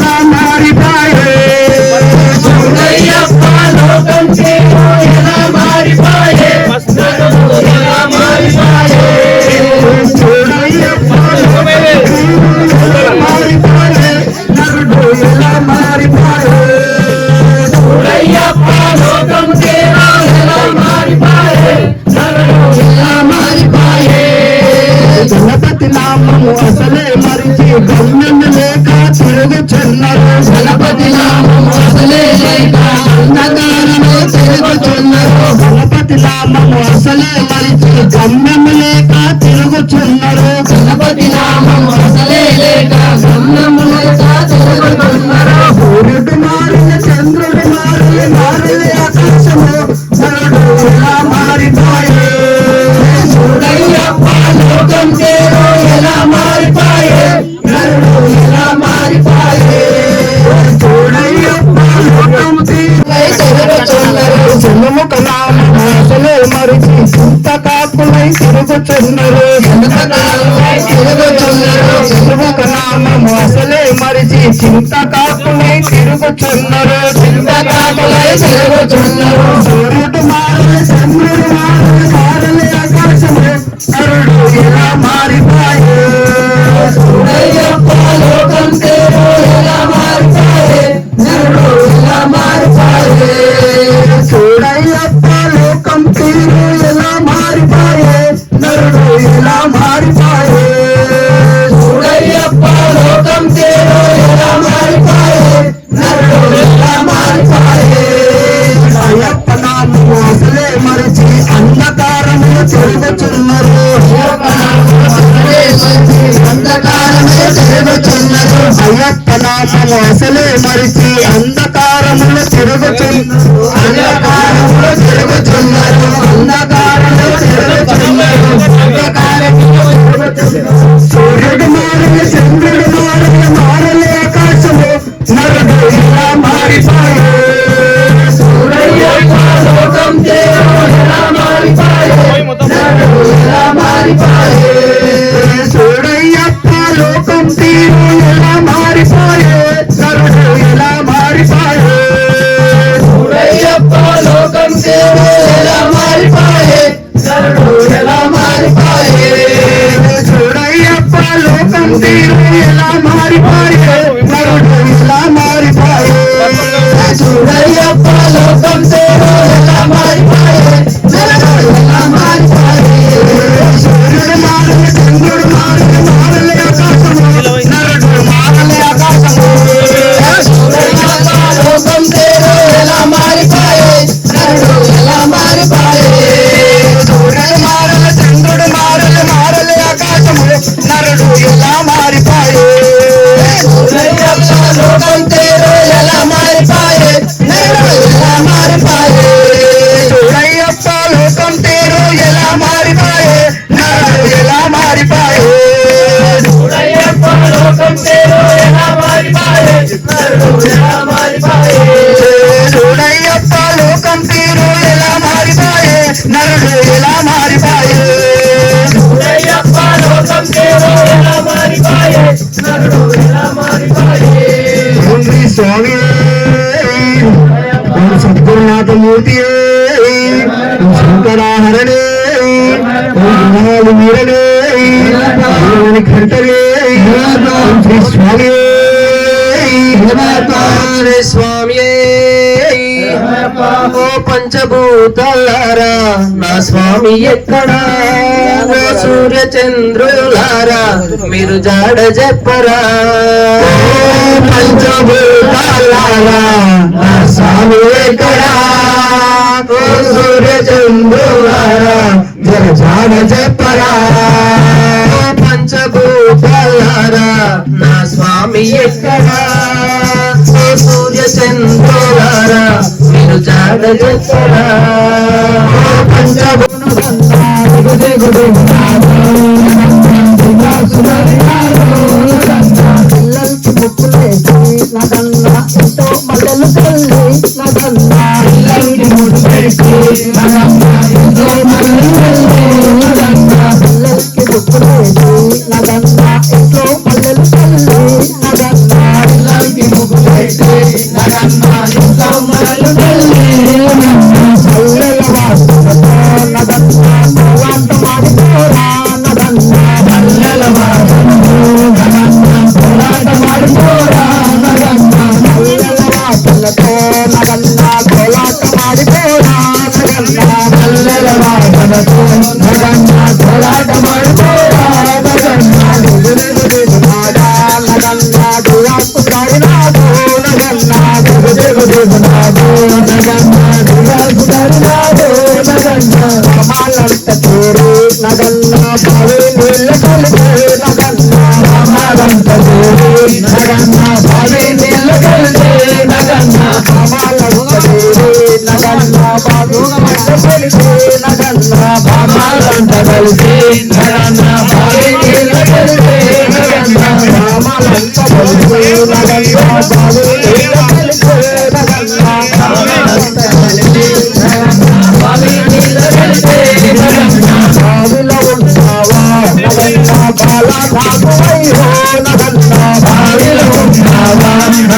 Maripa. కాకులే మరిచి చింత కాకులై తిరుగుతున్నారు తిరుగుక నామము అసలే మరిచి చింత కాకులై తిరుగుతున్నారు చింత కాకులై తిరుగుతున్నారు సూర్యుడు మారే చంద్రుడు మారే తిరుగుతున్నారు భయప్పనామము అసలే మరిచి అంధకారములు తిరుగుతున్నారు అంధకారములు తిరుగుతున్నారు అంధకారం స్వామ్యే. ఓ పంచభూతాలారా నా స్వామి ఎక్కడా? నా సూర్య మీరు జాడ చెప్పరా? సూర్య చంద్రులారా మీరు జాడ Nagamada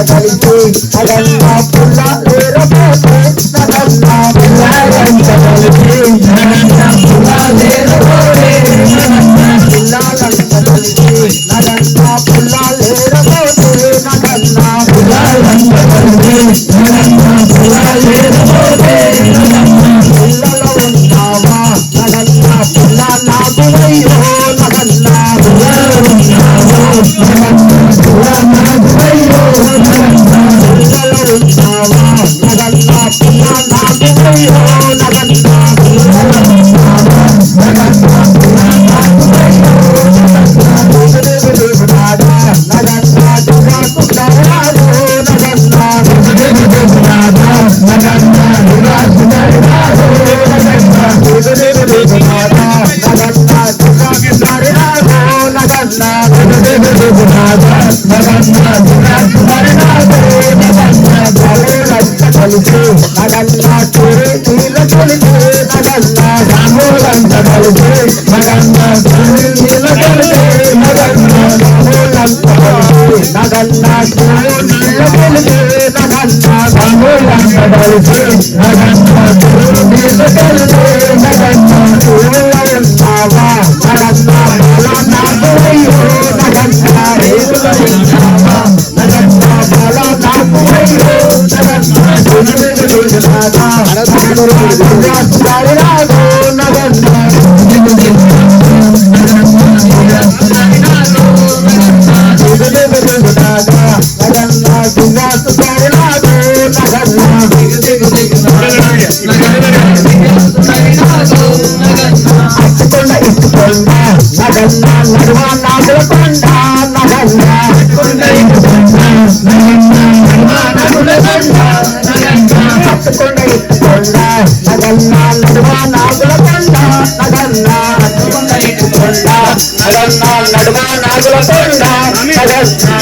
I'm a கருது நகர்ந்த கருது நகர்ந்த I'm gonna burn down.